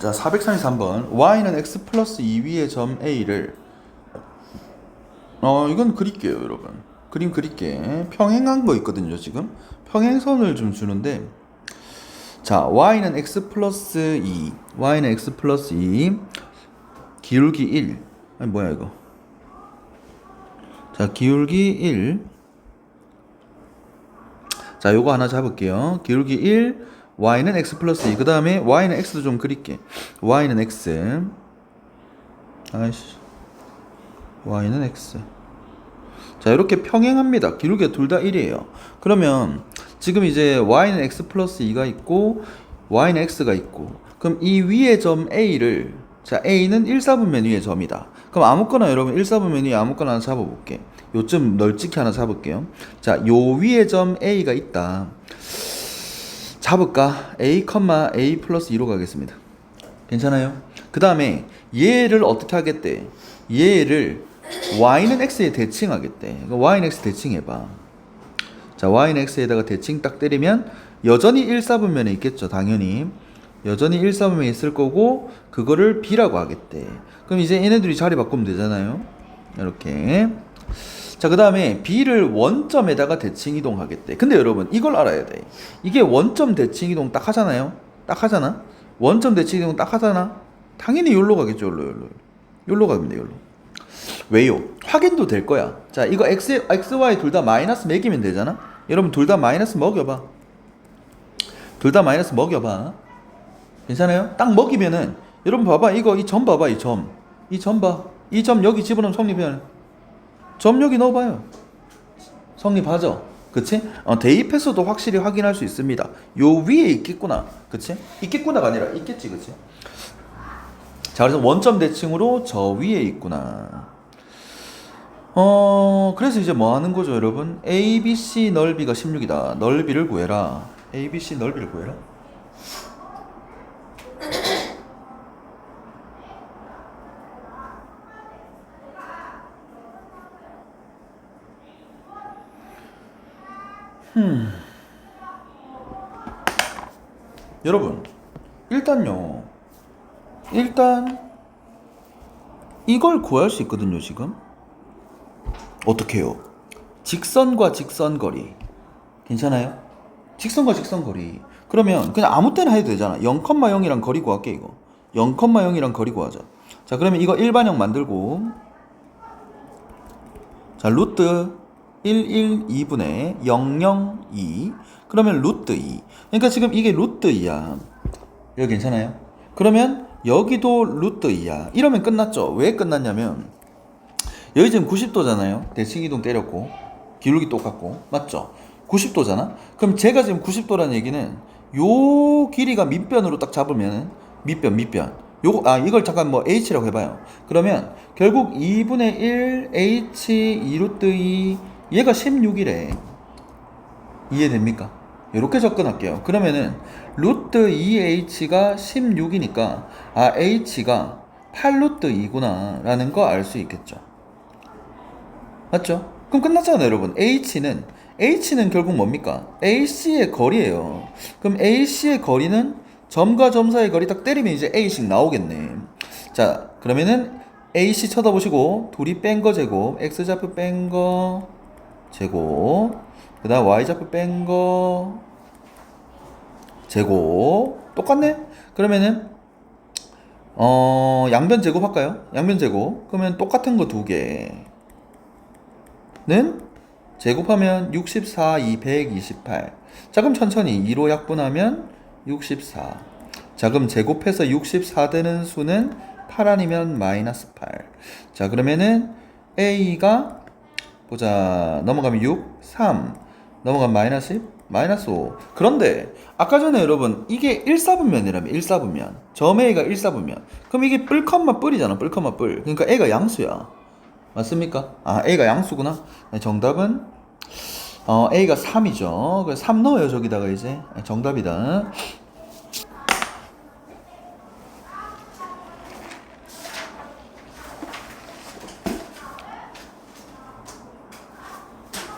자, 433번. y는 x 플러스 2 위의 점 a를 어, 이건 그릴게요, 여러분. 그림 그릴게. 평행한 거 있거든요, 지금. 평행선을 좀 주는데 자, y는 x 플러스 2. y는 x 플러스 2. 기울기 1. 아니 뭐야 이거? 자, 기울기 1. 자, 요거 하나 잡을게요. 기울기 1, y는 x 플러스 2. 그 다음에 y는 x도 좀 그릴게. y는 x. 아이씨. y는 x. 자, 이렇게 평행합니다. 기울기가 둘 다 1이에요. 그러면 지금 이제 y는 x 플러스 2가 있고 y는 x가 있고 그럼 이 위의 점 a를 자, a는 1, 4분면 위의 점이다. 그럼 아무거나 여러분 1, 4분면 위에 아무거나 하나 잡아볼게. 요점 널찍히 하나 잡을게요. 자, 요 위의 점 a가 있다. 잡을까? a, a 플러스 2로 가겠습니다. 괜찮아요? 그 다음에 얘를 어떻게 하겠대? 얘를 y는 x에 대칭하겠대. 그럼 y는 x 대칭해봐. 자, y는 x에다가 대칭 딱 때리면 여전히 1, 4분면에 있겠죠. 당연히. 여전히 1, 4분면에 있을 거고 그거를 b라고 하겠대. 그럼 이제 얘네들이 자리 바꾸면 되잖아요. 이렇게. 자, 그 다음에 b를 원점에다가 대칭 이동하겠대. 근데 여러분, 이걸 알아야 돼. 이게 원점 대칭 이동 딱 하잖아요? 딱 하잖아? 원점 대칭 이동 딱 하잖아? 당연히 여기로 가겠죠, 여기로, 여기로. 여기로 돼, 여기로. 왜요? 확인도 될 거야. 자, 이거 x, x, y 둘 다 마이너스 매기면 되잖아? 여러분, 둘 다 마이너스 먹여봐. 둘 다 마이너스 먹여봐. 괜찮아요? 딱 먹이면은, 여러분 봐봐. 이거, 이 점 봐봐, 이 점. 이 점 봐. 이 점 여기 집어넣으면 성립해야 점 여기 넣어봐요. 성립하죠? 그치? 어, 대입해서도 확실히 확인할 수 있습니다. 요 위에 있겠구나. 그치? 있겠구나가 아니라 있겠지, 그치? 자, 그래서 원점 대칭으로 저 위에 있구나. 어, 그래서 이제 뭐 하는 거죠, 여러분? ABC 넓이가 16이다. 넓이를 구해라. ABC 넓이를 구해라. 여러분, 일단요. 일단 이걸 구할 수 있거든요, 지금. 어떻게 해요? 직선과 직선 거리. 괜찮아요? 직선과 직선 거리. 그러면 그냥 아무 때나 해도 되잖아. 0,0이랑 거리 구할게 이거. 0,0이랑 거리 구하자. 자, 그러면 이거 일반형 만들고 자, 루트 112분의 002 그러면 루트 2 그러니까 지금 이게 루트 2야. 여기 괜찮아요? 그러면 여기도 루트 2야. 이러면 끝났죠. 왜 끝났냐면 여기 지금 90도잖아요. 대칭이동 때렸고 기울기 똑같고 맞죠? 90도잖아? 그럼 제가 지금 90도라는 얘기는 요 길이가 밑변으로 딱 잡으면 밑변 밑변. 요거 아 이걸 잠깐 뭐 h라고 해봐요. 그러면 결국 2분의 1 h 2루트 2 얘가 16이래 이해됩니까? 이렇게 접근할게요 그러면은 루트 2h가 16이니까 아 h가 8루트 2구나 라는 거 알 수 있겠죠 맞죠? 그럼 끝났잖아요 여러분 h는 h는 결국 뭡니까? ac의 거리예요 그럼 ac의 거리는 점과 점 사이의 거리 딱 때리면 이제 a씩 나오겠네 자 그러면은 ac 쳐다보시고 둘이 뺀 거 제곱 x좌표 뺀거 제곱 그 다음 y좌표 뺀 거 제곱 똑같네? 그러면은 어 양변 제곱 할까요? 양변 제곱 그러면 똑같은 거 두 개는 제곱하면 64, 228. 자 그럼 천천히 2로 약분하면 64. 자 그럼 제곱해서 64 되는 수는 8 아니면 마이너스 8. 자 그러면은 a가 보자. 넘어가면 6, 3 넘어가면 마이너스 10, 마이너스 5. 그런데 아까 전에 여러분 이게 1사분면이라면 1사분면 점 a가 1사분면. 그럼 이게 뿔컴마 뿔이잖아 뿔컴마 뿔. 그러니까 a가 양수야. 맞습니까? 아 a가 양수구나. 네, 정답은 어, a가 3이죠. 그래서 3 넣어요 저기다가 이제. 네, 정답이다